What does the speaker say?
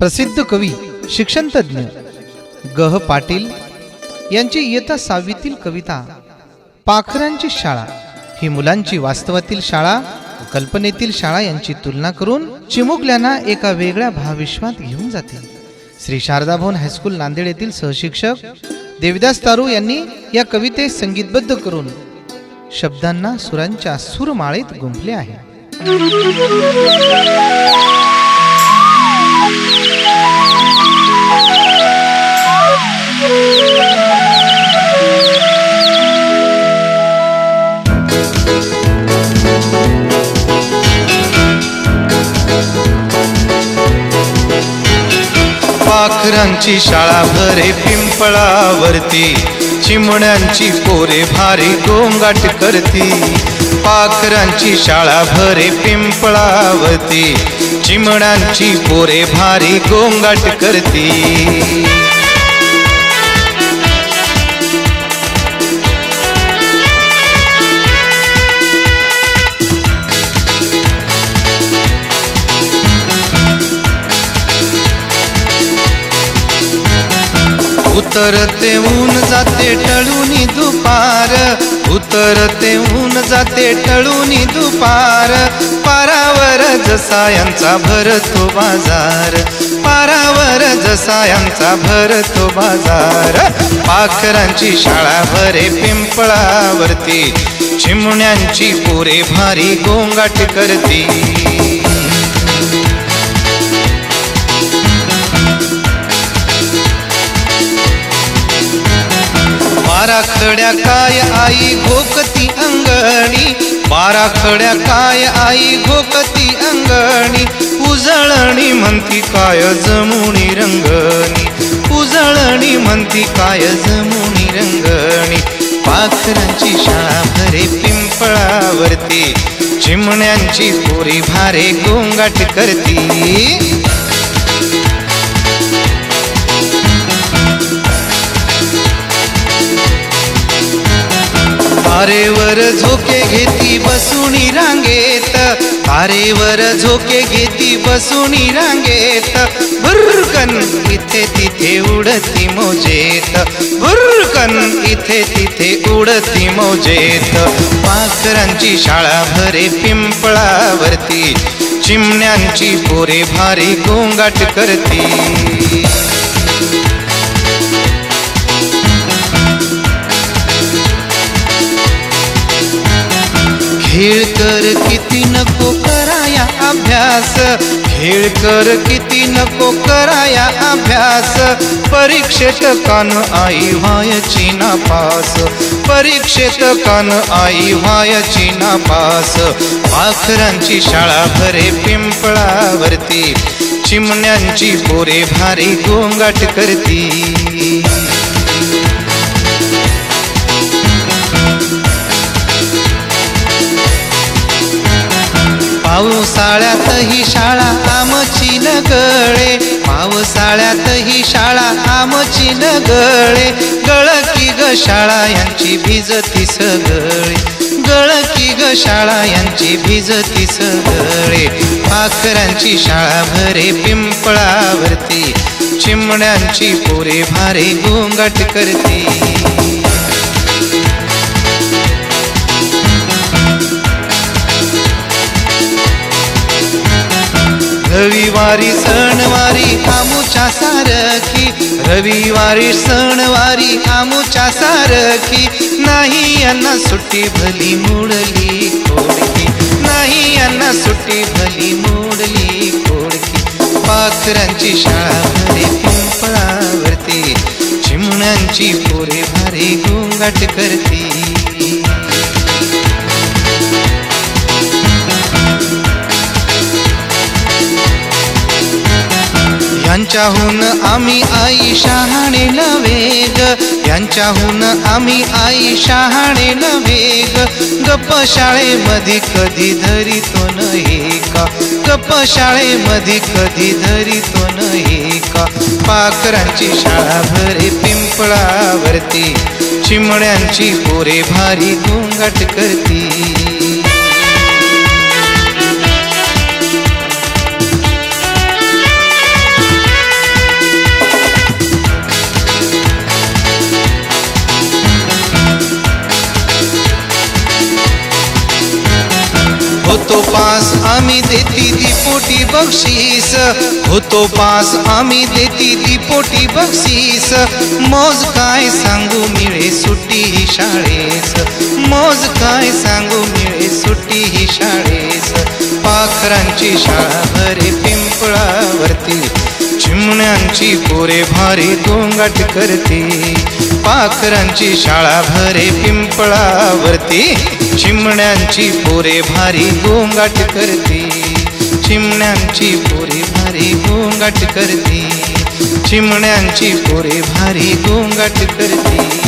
प्रसिद्ध कवी शिक्षणतज्ञ गह पाटील यांची इयत्ता सहावीतील कविता पाखरांची शाळा ही मुलांची वास्तवातील शाळा कल्पनेतील शाळा यांची तुलना करून चिमुकल्यांना एका वेगळ्या भाविश्वात घेऊन जाते. श्री शारदाभवन हायस्कूल नांदेड येथील सहशिक्षक देविदास तारू यांनी या कवितेस संगीतबद्ध करून शब्दांना सुरांच्या सुरमाळेत गुंफले आहे. पाखरांची शाळा भरे पिंपळावरती चिमण्यांची पोरे भारी गोंगाट करती. पाखरांची शाळा भरे पिंपळावरती चिमण्यांची पोरे भारी गोंगाट करती. उतरते ऊन जाते टळूनी दुपार. उतरते ऊन जाते टळूनी दुपार. पारावर जसा यांचा भरतो बाजार. पारावर जसा यांचा भरतो बाजार. पाखरांची शाळा भरे पिंपळावरती. चिमण्यांची पोरे भारी गोंगाट करती. बारा खड्या काय आई घोकती अंगणी? बारा खड्या काय आई घोकती अंगणी? उजळणी म्हणती काय जमुनी रंगणी? उजळणी म्हणती काय जमुनी रंगणी? पाखरांची शाळा भरे पिंपळावरती चिमण्यांची पोरी भारे गोंगाट करती. तारेवर झोके घेती बसुनी रांगेत. तारेवर झोके घेती बसुनी रांगेत. भुरकन इथे तिथे उडती मोजेत. भुरकन इथे तिथे उडती मोजेत. पाखरांची शाळा भरे पिंपळावरती. चिमण्यांची पोरे भारी गोंगाट करती. अभ्यास. खेळ कर किती नको कराया अभ्यास. परीक्षेत कान आई व्हायची नापास परीक्षेत कान आई व्हायची नापास पाखरांची शाळा भरे पिंपळावरती. चिमण्यांची पोरे भारी गोंगाट करती. ही शाळा आमची न गळे पावसाळ्यात ही शाळा आमची न गळे गळकी ग शाळा यांची भिजती सगळे. गळकी ग शाळा यांची भिजती सगळे. पाखरांची शाळा भरे पिंपळावरती. चिमण्यांची पोरे भारे गोंगाट करती. रविवारी सणवारी आमुच्या सारखी. रविवारी सणवारी आमुच्या सारखी. नाही यांना सुट्टी भली मोडली कोडकी. नाही यांना सुट्टी भली मोडली कोडकी. पाखरांची शाळा भरे पिंपळावरती. चिमण्यांची पोरे भारी गोंगाट करती. यांच्याहून आम्ही आई शहाणे नवेग यांच्याहून आम्ही आई शहाणे नवेग गप्प शाळेमध्ये कधी धरितो नाही का? गप्प शाळेमध्ये कधी धरितो नाही का? पाखरांची शाळा भरे पिंपळावरती चिमड्यांची पोरे भारी घोंगट करती. पोटी बक्षीस. होतो पास आम्ही देती तिपोटी बक्षीस. मौज काय सांगू मिळे सुट्टी ही शाळेस. मौज काय सांगू मिळे सुट्टी ही शाळेस. पाखरांची शाळा भरे पिंपळावरती. चिमण्यांची पोरे भारी गोंगाट करते. पाखरांची शाळा भरे पिंपळावरती. चिमण्यांची पोरे भारी गोंगाट करते. चिमण्यांची पोरे भारी गोंगाट करते. चिमण्यांची पोरे भारी गोंगाट करते.